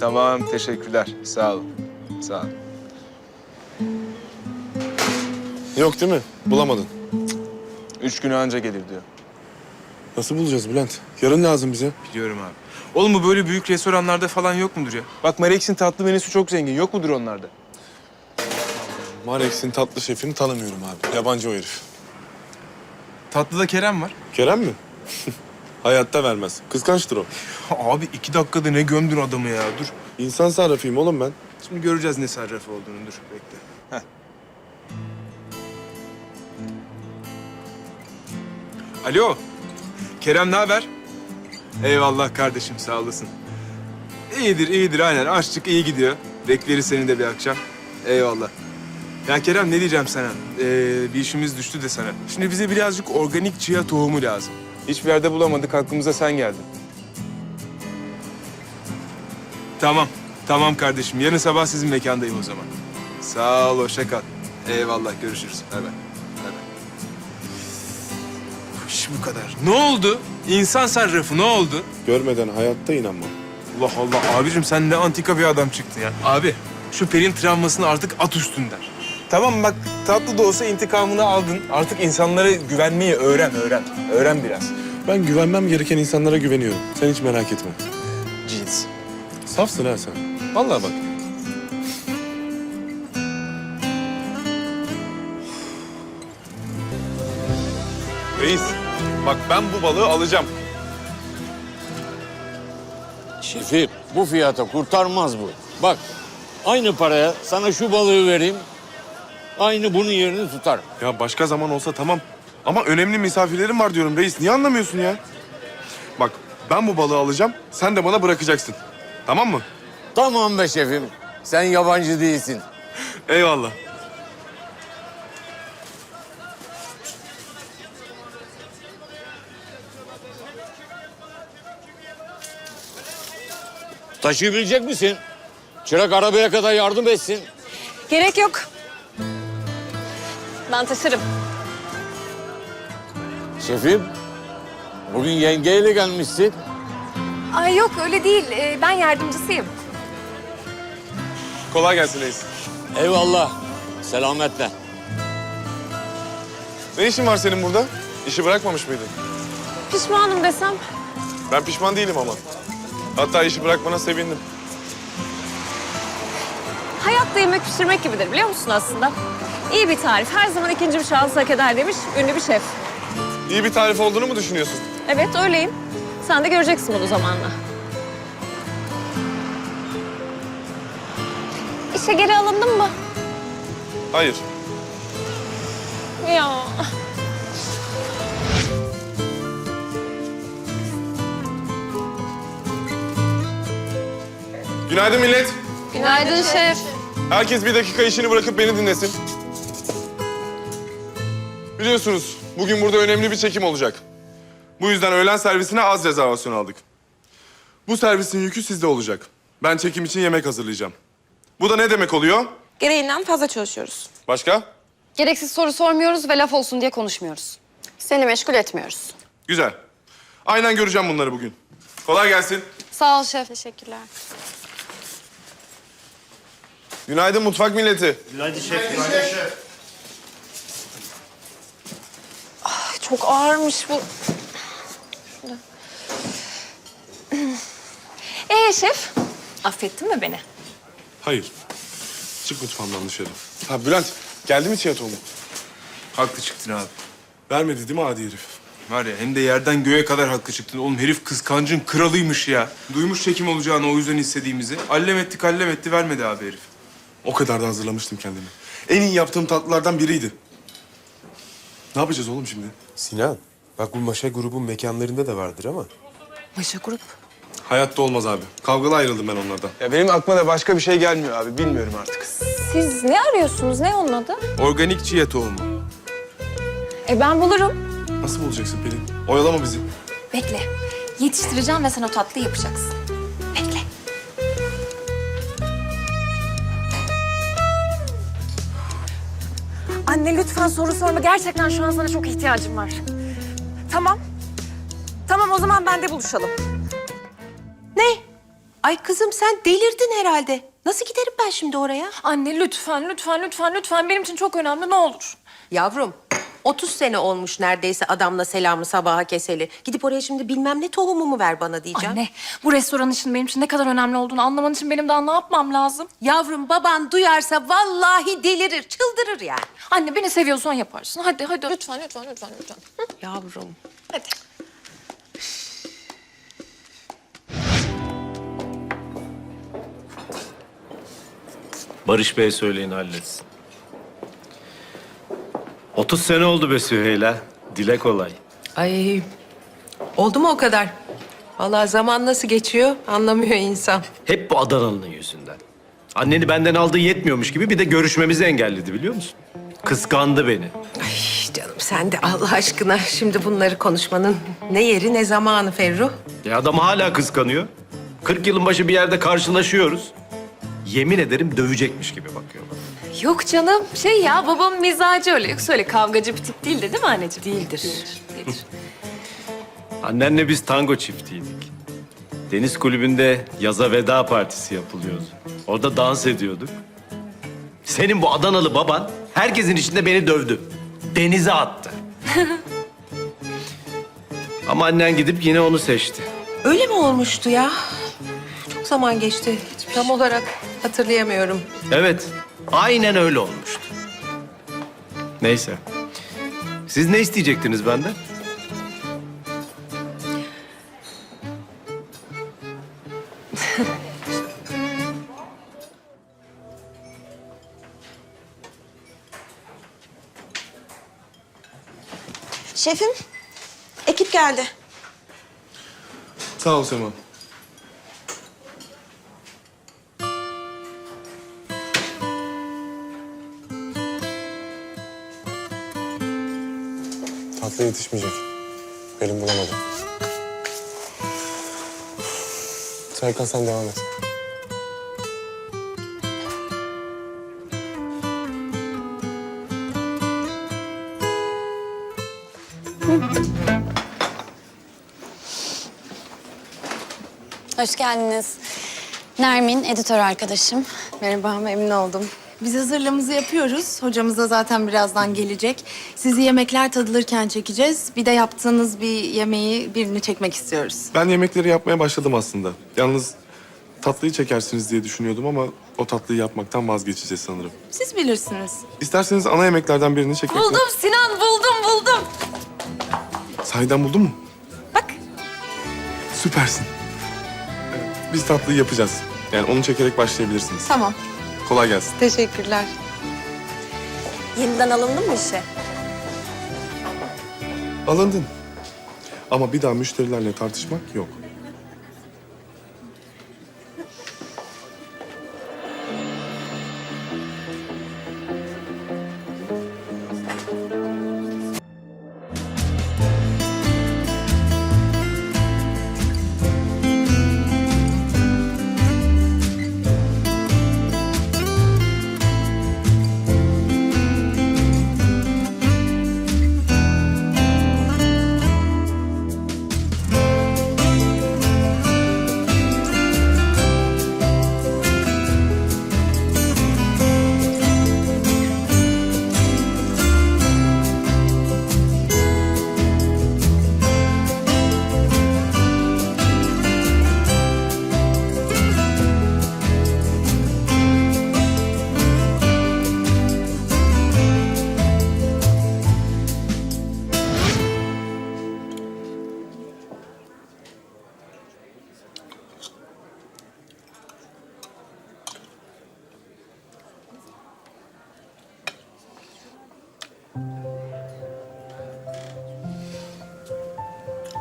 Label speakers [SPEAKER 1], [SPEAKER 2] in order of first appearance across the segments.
[SPEAKER 1] Tamam, teşekkürler. Sağ olun. Sağ olun.
[SPEAKER 2] Yok değil mi? Bulamadın.
[SPEAKER 1] Üç güne anca gelir diyor.
[SPEAKER 2] Nasıl bulacağız Bülent? Yarın lazım bize.
[SPEAKER 1] Biliyorum abi. Oğlum bu böyle büyük restoranlarda falan yok mudur ya? Bak Marex'in tatlı menüsü çok zengin. Yok mudur onlarda?
[SPEAKER 2] Marex'in tatlı şefini tanımıyorum abi. Yabancı o herif.
[SPEAKER 1] Tatlıda Kerem var.
[SPEAKER 2] Kerem mi? Hayatta vermez. Kıskançtır o.
[SPEAKER 1] Abi iki dakikada ne gömdün adamı ya. Dur.
[SPEAKER 2] İnsan sarrafıyım oğlum ben.
[SPEAKER 1] Şimdi göreceğiz ne sarrafı olduğunu. Dur bekle. Heh. Alo. Kerem ne haber? Eyvallah kardeşim sağ olasın. İyidir iyidir aynen. Açlık iyi gidiyor. Bekleriz seni de bir akşam. Eyvallah. Ya Kerem ne diyeceğim sana? Ee, bir işimiz düştü de sana. Şimdi bize birazcık organik chia tohumu lazım. Hiçbir yerde bulamadık. Aklımıza sen geldin. Tamam. Tamam kardeşim. Yarın sabah sizin mekandayım o zaman. Sağ ol, hoşça kal. Eyvallah, görüşürüz. Bay bay. Bay bay. Bu iş bu kadar. Ne oldu? İnsan sarrafı ne oldu?
[SPEAKER 2] Görmeden hayatta inanmam.
[SPEAKER 1] Allah Allah. Abicim sen ne antika bir adam çıktın ya. Abi, şu Pelin travmasını artık at üstünden. Tamam bak, tatlı da olsa intikamını aldın. Artık insanlara güvenmeyi öğren, öğren. Öğren biraz.
[SPEAKER 2] Ben güvenmem gereken insanlara güveniyorum. Sen hiç merak etme.
[SPEAKER 1] Cins.
[SPEAKER 2] Safsın ha sen. Vallahi bak. Reis, bak ben bu balığı alacağım.
[SPEAKER 3] Şefim bu fiyata kurtarmaz bu. Bak aynı paraya sana şu balığı vereyim. Aynı bunun yerini tutar.
[SPEAKER 2] Ya başka zaman olsa tamam. Ama önemli misafirlerim var diyorum reis. Niye anlamıyorsun ya? Bak ben bu balığı alacağım. Sen de bana bırakacaksın. Tamam mı?
[SPEAKER 3] Tamam be şefim. Sen yabancı değilsin.
[SPEAKER 2] Eyvallah.
[SPEAKER 3] Taşıyabilecek misin? Çırak arabaya kadar yardım etsin.
[SPEAKER 4] Gerek yok. Ben taşırım.
[SPEAKER 3] Şefim bugün yengeyle gelmişsin.
[SPEAKER 4] Ay yok öyle değil. Ee, ben yardımcısıyım.
[SPEAKER 2] Kolay gelsin reis.
[SPEAKER 3] Eyvallah. Selametle.
[SPEAKER 2] Ne işin var senin burada? İşi bırakmamış mıydın?
[SPEAKER 4] Pişmanım desem.
[SPEAKER 2] Ben pişman değilim ama. Hatta işi bırakmana sevindim.
[SPEAKER 4] Hayatta yemek pişirmek gibidir biliyor musun aslında? İyi bir tarif. Her zaman ikinci bir şans hak eder demiş ünlü bir şef.
[SPEAKER 2] İyi bir tarif olduğunu mu düşünüyorsun?
[SPEAKER 4] Evet öyleyim. Sen de göreceksin bunu zamanla. İşe geri alındın mı?
[SPEAKER 2] Hayır.
[SPEAKER 4] Ya.
[SPEAKER 2] Günaydın millet.
[SPEAKER 4] Günaydın şef.
[SPEAKER 2] Herkes bir dakika işini bırakıp beni dinlesin. Biliyorsunuz bugün burada önemli bir çekim olacak. Bu yüzden öğlen servisine az rezervasyon aldık. Bu servisin yükü sizde olacak. Ben çekim için yemek hazırlayacağım. Bu da ne demek oluyor?
[SPEAKER 5] Gereğinden fazla çalışıyoruz.
[SPEAKER 2] Başka?
[SPEAKER 6] Gereksiz soru sormuyoruz ve laf olsun diye konuşmuyoruz.
[SPEAKER 5] Seni meşgul etmiyoruz.
[SPEAKER 2] Güzel. Aynen göreceğim bunları bugün. Kolay gelsin.
[SPEAKER 6] Sağ ol şef.
[SPEAKER 5] Teşekkürler.
[SPEAKER 2] Günaydın mutfak milleti.
[SPEAKER 4] Çok ağırmış bu. Ee şef, affettin mi beni?
[SPEAKER 2] Hayır. Çık mutfağımdan dışarı. Ha Bülent, geldi mi tiyatro mu?
[SPEAKER 1] Haklı çıktın abi.
[SPEAKER 2] Vermedi değil mi adi herif?
[SPEAKER 1] Var ya hem de yerden göğe kadar haklı çıktın. Oğlum herif kıskancın kralıymış ya. Duymuş çekim olacağını o yüzden istediğimizi. Allem etti kallem etti vermedi abi herif.
[SPEAKER 2] O kadar da hazırlamıştım kendimi. En iyi yaptığım tatlılardan biriydi. Ne yapacağız oğlum şimdi?
[SPEAKER 7] Sinan, bak bu Maşa grubun mekanlarında da vardır ama.
[SPEAKER 6] Maşa grup.
[SPEAKER 2] Hayatta olmaz abi. Kavgalı ayrıldım ben onlardan.
[SPEAKER 1] Ya benim aklıma da başka bir şey gelmiyor abi. Bilmiyorum artık.
[SPEAKER 4] Siz ne arıyorsunuz? Ne onun adı?
[SPEAKER 1] Organik chia tohumu.
[SPEAKER 4] E ben bulurum.
[SPEAKER 2] Nasıl bulacaksın Pelin? Oyalama bizi.
[SPEAKER 4] Bekle. Yetiştireceğim ve sen o tatlıyı yapacaksın. Anne lütfen soru sorma. Gerçekten şu an sana çok ihtiyacım var. Tamam. Tamam o zaman bende buluşalım. Ne?
[SPEAKER 8] Ay kızım sen delirdin herhalde. Nasıl giderim ben şimdi oraya?
[SPEAKER 4] Anne lütfen, lütfen, lütfen, lütfen. Benim için çok önemli ne olur.
[SPEAKER 8] Yavrum 30 sene olmuş neredeyse adamla selamı sabaha keseli. Gidip oraya şimdi bilmem ne tohumu mu ver bana diyeceğim.
[SPEAKER 4] Anne, bu restoran için benim için ne kadar önemli olduğunu anlaman için benim daha ne yapmam lazım?
[SPEAKER 8] Yavrum baban duyarsa vallahi delirir, çıldırır yani.
[SPEAKER 4] Anne beni seviyorsan yaparsın. Hadi, hadi. Lütfen, lütfen, lütfen, lütfen.
[SPEAKER 8] Yavrum.
[SPEAKER 4] Hadi.
[SPEAKER 9] Barış Bey söyleyin halletsin. 30 sene oldu be Süheyla. Dile kolay.
[SPEAKER 8] Ay oldu mu o kadar? Vallahi zaman nasıl geçiyor anlamıyor insan.
[SPEAKER 9] Hep bu Adanalı'nın yüzünden. Anneni benden aldığı yetmiyormuş gibi bir de görüşmemizi engelledi biliyor musun? Kıskandı beni.
[SPEAKER 8] Ay canım sen de Allah aşkına şimdi bunları konuşmanın ne yeri ne zamanı Ferruh.
[SPEAKER 9] Ya adam hala kıskanıyor. 40 yılın başı bir yerde karşılaşıyoruz. Yemin ederim dövecekmiş gibi bakıyor bana.
[SPEAKER 4] Yok canım, şey ya babam mizacı öyle. Yoksa öyle kavgacı bir tip değildi değil mi anneciğim?
[SPEAKER 8] Değildir.
[SPEAKER 4] Değildir.
[SPEAKER 9] Annenle biz tango çiftiydik. Deniz kulübünde yaza veda partisi yapılıyordu. Orada dans ediyorduk. Senin bu Adanalı baban herkesin içinde beni dövdü. Denize attı. Ama annen gidip yine onu seçti.
[SPEAKER 8] Öyle mi olmuştu ya? Çok zaman geçti. Tam olarak hatırlayamıyorum.
[SPEAKER 9] Evet, aynen öyle olmuştu. Neyse. Siz ne isteyecektiniz benden?
[SPEAKER 5] Şefim, ekip geldi.
[SPEAKER 2] Sağ ol Sema.
[SPEAKER 7] Tatlı yetişmeyecek. Pelin bulamadım. Serkan sen devam et.
[SPEAKER 6] Hoş geldiniz. Nermin, editör arkadaşım.
[SPEAKER 10] Merhaba, memnun oldum. Biz hazırlığımızı yapıyoruz. Hocamız da zaten birazdan gelecek. Sizi yemekler tadılırken çekeceğiz. Bir de yaptığınız bir yemeği birini çekmek istiyoruz.
[SPEAKER 2] Ben yemekleri yapmaya başladım aslında. Yalnız tatlıyı çekersiniz diye düşünüyordum ama o tatlıyı yapmaktan vazgeçeceğiz sanırım.
[SPEAKER 10] Siz bilirsiniz.
[SPEAKER 2] İsterseniz ana yemeklerden birini çekmek...
[SPEAKER 4] Buldum Sinan, buldum, buldum.
[SPEAKER 2] Sahiden buldun mu?
[SPEAKER 4] Bak.
[SPEAKER 2] Süpersin. Biz tatlıyı yapacağız. Yani onu çekerek başlayabilirsiniz.
[SPEAKER 10] Tamam.
[SPEAKER 2] Kolay gelsin.
[SPEAKER 10] Teşekkürler.
[SPEAKER 5] Yeniden alındın mı işe?
[SPEAKER 2] Alındın. Ama bir daha müşterilerle tartışmak yok.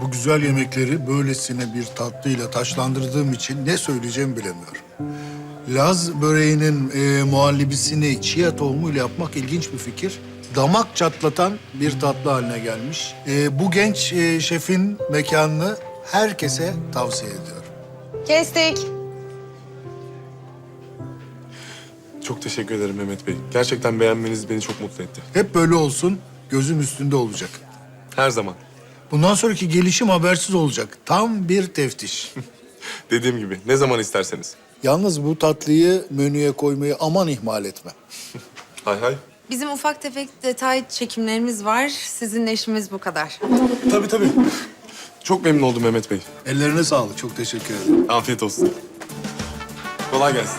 [SPEAKER 11] Bu güzel yemekleri böylesine bir tatlıyla taşlandırdığım için ne söyleyeceğimi bilemiyorum. Laz böreğinin e, muhallebisini chia tohumuyla yapmak ilginç bir fikir. Damak çatlatan bir tatlı haline gelmiş. E, bu genç e, şefin mekanını herkese tavsiye ediyorum.
[SPEAKER 10] Kestik.
[SPEAKER 2] Çok teşekkür ederim Mehmet Bey. Gerçekten beğenmeniz beni çok mutlu etti.
[SPEAKER 11] Hep böyle olsun, gözüm üstünde olacak.
[SPEAKER 2] Her zaman.
[SPEAKER 11] Bundan sonraki gelişim habersiz olacak. Tam bir teftiş.
[SPEAKER 2] Dediğim gibi ne zaman isterseniz.
[SPEAKER 11] Yalnız bu tatlıyı menüye koymayı aman ihmal etme.
[SPEAKER 2] Hay hay.
[SPEAKER 10] Bizim ufak tefek detay çekimlerimiz var. Sizinle işimiz bu kadar.
[SPEAKER 2] Tabii tabii. Çok memnun oldum Mehmet Bey.
[SPEAKER 11] Ellerine sağlık. Çok teşekkür ederim.
[SPEAKER 2] Afiyet olsun. Kolay gelsin.